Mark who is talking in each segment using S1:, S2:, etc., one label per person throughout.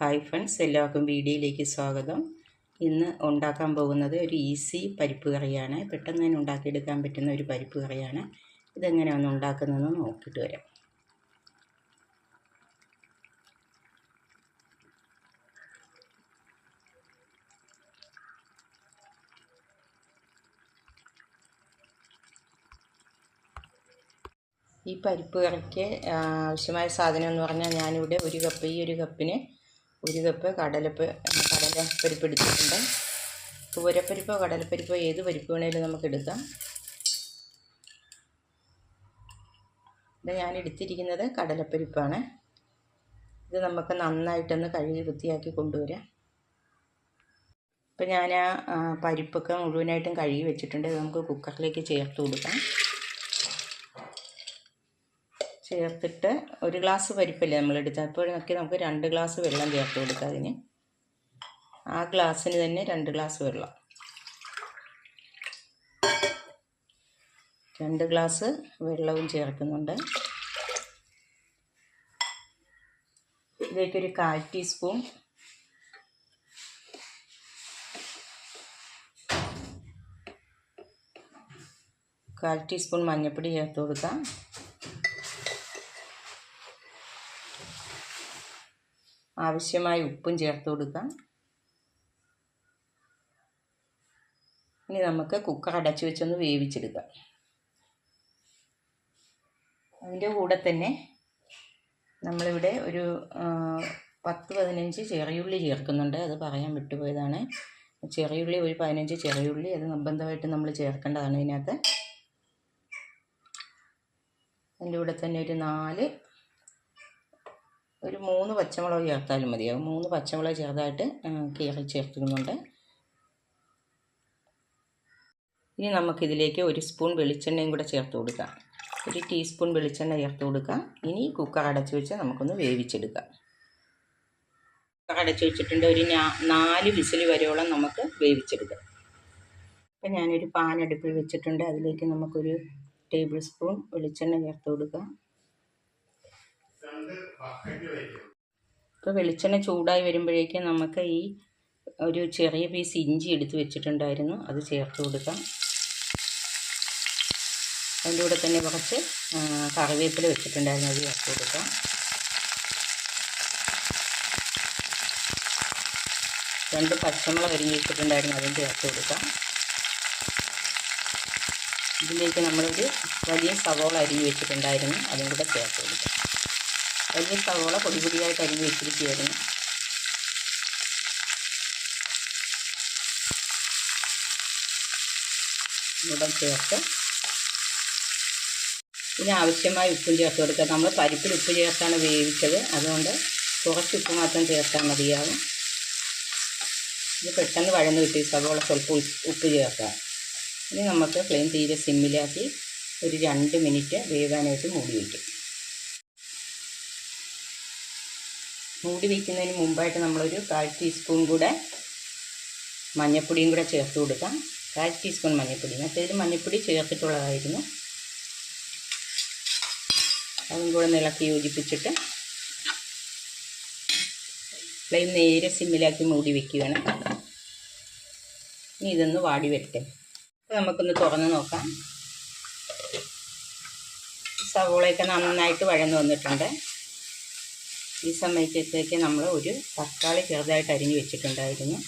S1: Hi friends എല്ലാവർക്കും വീഡിയോയിലേക്ക് സ്വാഗതം. ഇന്ന് ഉണ്ടാക്കാൻ പോകുന്നത് ഒരു ഈസി പരിപ്പ് കറിയാണ്. പെട്ടെന്ന് തന്നെ ഉണ്ടാക്കിയെടുക്കാൻ പറ്റുന്ന ഒരു പരിപ്പ് കറിയാണ്. ഇതെങ്ങനെയാണ് ഉണ്ടാക്കുന്നതെന്ന് നോക്കിയിട്ട് വരാം. ഈ പരിപ്പ് കറിക്ക് ആവശ്യമായ സാധനം എന്ന് പറഞ്ഞാൽ ഞാനിവിടെ ഒരു കപ്പ് ഈ ഒരു കപ്പിന് ഒരു കപ്പ് കടലപ്പ് കടലപ്പരിപ്പ് എടുത്തിട്ടുണ്ട്. പൂരപ്പരിപ്പോ കടലപ്പരിപ്പോ ഏത് പരിപ്പ് വേണേലും നമുക്ക് എടുക്കാം. ഇത് ഞാൻ എടുത്തിരിക്കുന്നത് കടലപ്പരിപ്പാണ്. ഇത് നമുക്ക് നന്നായിട്ടൊന്ന് കഴുകി വൃത്തിയാക്കി കൊണ്ടുവരാം. ഇപ്പം ഞാൻ ആ പരിപ്പൊക്കെ മുഴുവനായിട്ടും കഴുകി വെച്ചിട്ടുണ്ട്. ഇത് നമുക്ക് കുക്കറിലേക്ക് ചേർത്ത് കൊടുക്കാം. ചേർത്തിട്ട് ഒരു ഗ്ലാസ് പരിപ്പല്ലേ നമ്മൾ എടുത്തത്? നോക്കി നമുക്ക് രണ്ട് ഗ്ലാസ് വെള്ളം ചേർത്ത് കൊടുക്കാം അതിന്. ആ ഗ്ലാസ്സിന് തന്നെ രണ്ട് ഗ്ലാസ് വെള്ളം. രണ്ട് ഗ്ലാസ് വെള്ളവും ചേർക്കുന്നുണ്ട്. ഇതിലേക്കൊരു കാൽ ടീസ്പൂൺ കാൽ ടീസ്പൂൺ മഞ്ഞൾപ്പൊടി ചേർത്ത് കൊടുക്കാം. ആവശ്യമായ ഉപ്പും ചേർത്ത് കൊടുക്കാം. ഇനി നമുക്ക് കുക്കർ അടച്ചു വെച്ചൊന്ന് വേവിച്ചെടുക്കാം. അതിന്റെ കൂടെ തന്നെ നമ്മളിവിടെ ഒരു പത്ത് പതിനഞ്ച് ചെറിയുള്ളി ചേർക്കുന്നുണ്ട്. അത് പറയാൻ വിട്ടുപോയതാണ്. ചെറിയുള്ളി ഒരു പതിനഞ്ച് ചെറിയുള്ളി അത് നിർബന്ധമായിട്ട് നമ്മൾ ചേർക്കേണ്ടതാണ് ഇതിനകത്ത്. അതിന്റെ കൂടെ തന്നെ ഒരു നാല് ഒരു മൂന്ന് പച്ചമുളക് ചേർത്താലും മതിയാവും മൂന്ന് പച്ചമുളക് ചെറുതായിട്ട് കീറി ചേർക്കുന്നുണ്ട് ഇനി നമുക്കിതിലേക്ക് ഒരു സ്പൂൺ വെളിച്ചെണ്ണയും കൂടെ ചേർത്ത് കൊടുക്കാം. ഒരു ടീസ്പൂൺ വെളിച്ചെണ്ണ ചേർത്ത് കൊടുക്കാം. ഇനി കുക്കർ അടച്ച് വെച്ച് നമുക്കൊന്ന് വേവിച്ചെടുക്കാം. കുക്കർ അടച്ച് വെച്ചിട്ടുണ്ട് ഒരു നാല് വിസിൽ വരെയോളം നമുക്ക് വേവിച്ചെടുക്കാം. ഇപ്പം ഞാനൊരു പാൻ അടുപ്പിൽ വെച്ചിട്ടുണ്ട്. അതിലേക്ക് നമുക്കൊരു ടേബിൾ സ്പൂൺ വെളിച്ചെണ്ണ ചേർത്ത് കൊടുക്കാം. ഇപ്പോൾ വെളിച്ചെണ്ണ ചൂടായി വരുമ്പോഴേക്കും നമുക്ക് ഈ ഒരു ചെറിയ പീസ് ഇഞ്ചി എടുത്ത് വെച്ചിട്ടുണ്ടായിരുന്നു. അത് ചേർത്ത് കൊടുക്കാം. അതിന്റെ കൂടെ തന്നെ കുറച്ച് കറിവേപ്പില വെച്ചിട്ടുണ്ടായിരുന്നു. അത് ചേർത്ത് കൊടുക്കാം. രണ്ട് പച്ചമുളക് അരിഞ്ഞ് വെച്ചിട്ടുണ്ടായിരുന്നു. അതും ചേർത്ത് കൊടുക്കാം. ഇതിലേക്ക് നമ്മളൊരു വലിയ സവോള അരിഞ്ഞ് വെച്ചിട്ടുണ്ടായിരുന്നു. അതും കൂടെ ചേർത്ത് കൊടുക്കാം. വലിയ സവോള പൊടി പൊടിയായിട്ട് അരിഞ്ഞ് വെച്ചിരിക്കുകയായിരുന്നു ഇവിടെ ചേർത്ത് ഇതിന് ആവശ്യമായ ഉപ്പും ചേർത്ത് കൊടുക്കുക. നമ്മൾ പരിപ്പിൽ ഉപ്പ് ചേർത്താണ് വേവിച്ചത്. അതുകൊണ്ട് കുറച്ച് ഉപ്പ് മാത്രം ചേർത്താൽ മതിയാകും ഇത് പെട്ടെന്ന് വഴന്ന് കിട്ടി. സവോള സ്വല്പം ഉപ്പ് ചേർക്കാം ഇനി നമുക്ക് ഫ്ലെയിം തീരെ സിമ്മിലാക്കി ഒരു രണ്ട് മിനിറ്റ് വേവാനായിട്ട് മൂടി വയ്ക്കും മൂടി വയ്ക്കുന്നതിന് മുമ്പായിട്ട് നമ്മളൊരു കാൽ ടീസ്പൂൺ കൂടെ മഞ്ഞൾപ്പൊടിയും കൂടെ ചേർത്ത് കൊടുക്കാം. കാൽ ടീസ്പൂൺ മഞ്ഞൾപ്പൊടി മറ്റേതിൽ മഞ്ഞൾപ്പൊടി ചേർത്തിട്ടുള്ളതായിരുന്നു. അതും കൂടെ ഇളക്കി യോജിപ്പിച്ചിട്ട് ഫ്ലെയിം നേരെ സിമ്മിലാക്കി മൂടി വയ്ക്കുകയാണ് ഇനി ഇതൊന്ന് വാടി വരട്ടെ. അപ്പോൾ നമുക്കൊന്ന് തുറന്ന് നോക്കാം. സവോളയൊക്കെ നന്നായിട്ട് വഴന്ന് വന്നിട്ടുണ്ട്. ഈ സമയത്തേക്ക് നമ്മൾ ഒരു തക്കാളി ചെറുതായിട്ട് അരിഞ്ഞ് വെച്ചിട്ടുണ്ടായിരുന്നു.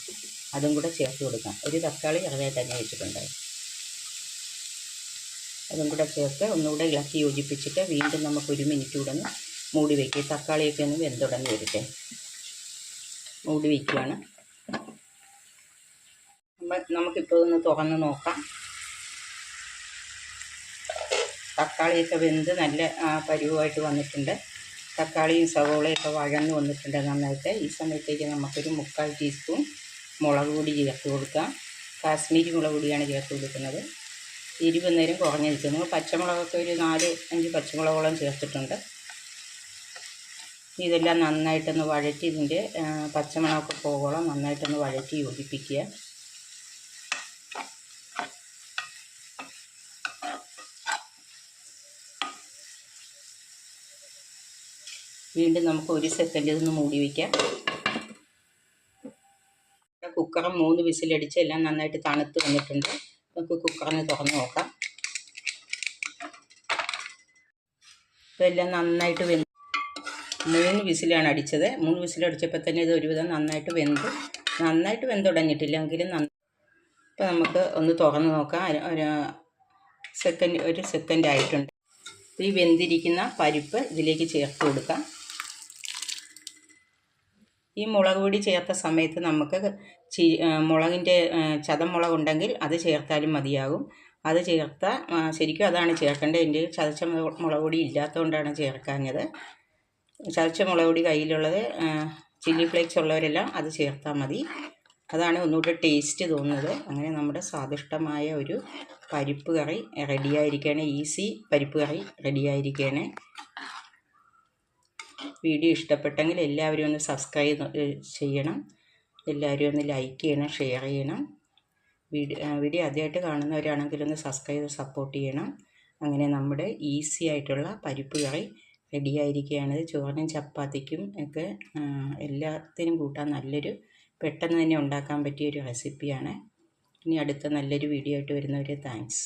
S1: അതും കൂടെ ചേർത്ത് കൊടുക്കാം. ഒരു തക്കാളി ചെറുതായിട്ട് അരിഞ്ഞ് വെച്ചിട്ടുണ്ടായിരുന്നു. അതും കൂടെ ചേർത്ത് ഒന്നുകൂടെ ഇളക്കി യോജിപ്പിച്ചിട്ട് വീണ്ടും നമുക്ക് ഒരു മിനിറ്റ് കൂടെ ഒന്ന് മൂടി വയ്ക്കുക തക്കാളിയൊക്കെ ഒന്ന് വെന്തുടങ്ങി വരട്ടെ. മൂടി വയ്ക്കുകയാണ് നമുക്കിപ്പോൾ ഒന്ന് തുറന്ന് നോക്കാം. തക്കാളിയൊക്കെ വെന്ത് നല്ല പരുവമായിട്ട് വന്നിട്ടുണ്ട്. തക്കാളിയും സവോളയൊക്കെ വഴന്ന് വന്നിട്ടുണ്ട് നന്നായിട്ട്. ഈ സമയത്തേക്ക് നമുക്കൊരു മുക്കാൽ ടീസ്പൂൺ മുളക് പൊടി ചേർത്ത് കൊടുക്കാം. കാശ്മീരി മുളക് പൊടിയാണ് ചേർത്ത് കൊടുക്കുന്നത്. എരിവ് നേരം കുറഞ്ഞ് നിൽക്കുന്നു പച്ചമുളകൊക്കെ ഒരു നാല് അഞ്ച് പച്ചമുളകോളം ചേർത്തിട്ടുണ്ട്. ഇതെല്ലാം നന്നായിട്ടൊന്ന് വഴറ്റി ഇതിന്റെ പച്ചമുളകൊക്കെ പോകോളം നന്നായിട്ടൊന്ന് വഴറ്റി യോജിപ്പിക്കുക. വീണ്ടും നമുക്ക് ഒരു സെക്കൻഡ് ഇതൊന്ന് മൂടി വയ്ക്കാം കുക്കർ മൂന്ന് വിസിലടിച്ച് എല്ലാം നന്നായിട്ട് തണുത്ത് വന്നിട്ടുണ്ട്. നമുക്ക് കുക്കറിന് തുറന്ന് നോക്കാം. ഇപ്പോൾ എല്ലാം നന്നായിട്ട് വെന്ത് മൂന്ന് വിസിലാണ് അടിച്ചത്. മൂന്ന് വിസിലടിച്ചപ്പോൾ തന്നെ ഇത് ഒരുവിധം നന്നായിട്ട് വെന്ത് നന്നായിട്ട് വെന്തുടങ്ങിയിട്ടില്ലെങ്കിലും നന്ന ഇപ്പോൾ നമുക്ക് ഒന്ന് തുറന്ന് നോക്കാം. ഒരു സെക്കൻഡ് ഒരു സെക്കൻഡ് ആയിട്ടുണ്ട്. ഈ വെന്തിരിക്കുന്ന പരിപ്പ് ഇതിലേക്ക് ചേർത്ത് കൊടുക്കാം. ഈ മുളക് പൊടി ചേർത്ത സമയത്ത് നമുക്ക് ചി മുളകിന്റെ ആ, ചതമുളക് ഉണ്ടെങ്കിൽ അത് ചേർത്താലും മതിയാകും. അത് ചേർത്ത ശരിക്കും അതാണ് ചേർക്കേണ്ടത്. എന്റെ ചതച്ച മുളക് പൊടി ഇല്ലാത്തതുകൊണ്ടാണ് ചേർക്കാഞ്ഞത്. ചതച്ച മുളക് പൊടി കയ്യിലുള്ളത് ചില്ലി ഫ്ലേക്സ് ഉള്ളവരെല്ലാം അത് ചേർത്താൽ മതി. അതാണ് ഒന്നുകൂടെ ടേസ്റ്റ് തോന്നുന്നത്. അങ്ങനെ നമ്മുടെ സ്വാദിഷ്ടമായ ഒരു പരിപ്പ് കറി റെഡിയായിരിക്കുകയാണ് ഈസി പരിപ്പ് കറി റെഡിയായിരിക്കുകയാണ് വീഡിയോ ഇഷ്ടപ്പെട്ടെങ്കിൽ എല്ലാവരും ഒന്ന് സബ്സ്ക്രൈബ് ചെയ്യണം. എല്ലാവരും ഒന്ന് ലൈക്ക് ചെയ്യണം ഷെയർ ചെയ്യണം. വീഡിയോ വീഡിയോ ആദ്യമായിട്ട് കാണുന്നവരാണെങ്കിൽ ഒന്ന് സബ്സ്ക്രൈബ് സപ്പോർട്ട് ചെയ്യണം. അങ്ങനെ നമ്മുടെ ഈസി ആയിട്ടുള്ള പരിപ്പ് കറി റെഡിയായിരിക്കുകയാണ് ചോറിനും ചപ്പാത്തിക്കും ഒക്കെ എല്ലാത്തിനും കൂട്ടാൻ നല്ലൊരു പെട്ടെന്ന് തന്നെ ഉണ്ടാക്കാൻ പറ്റിയ ഒരു റെസിപ്പിയാണ് ഇനി അടുത്ത നല്ലൊരു വീഡിയോ ആയിട്ട് വരുന്നവരെ താങ്ക്സ്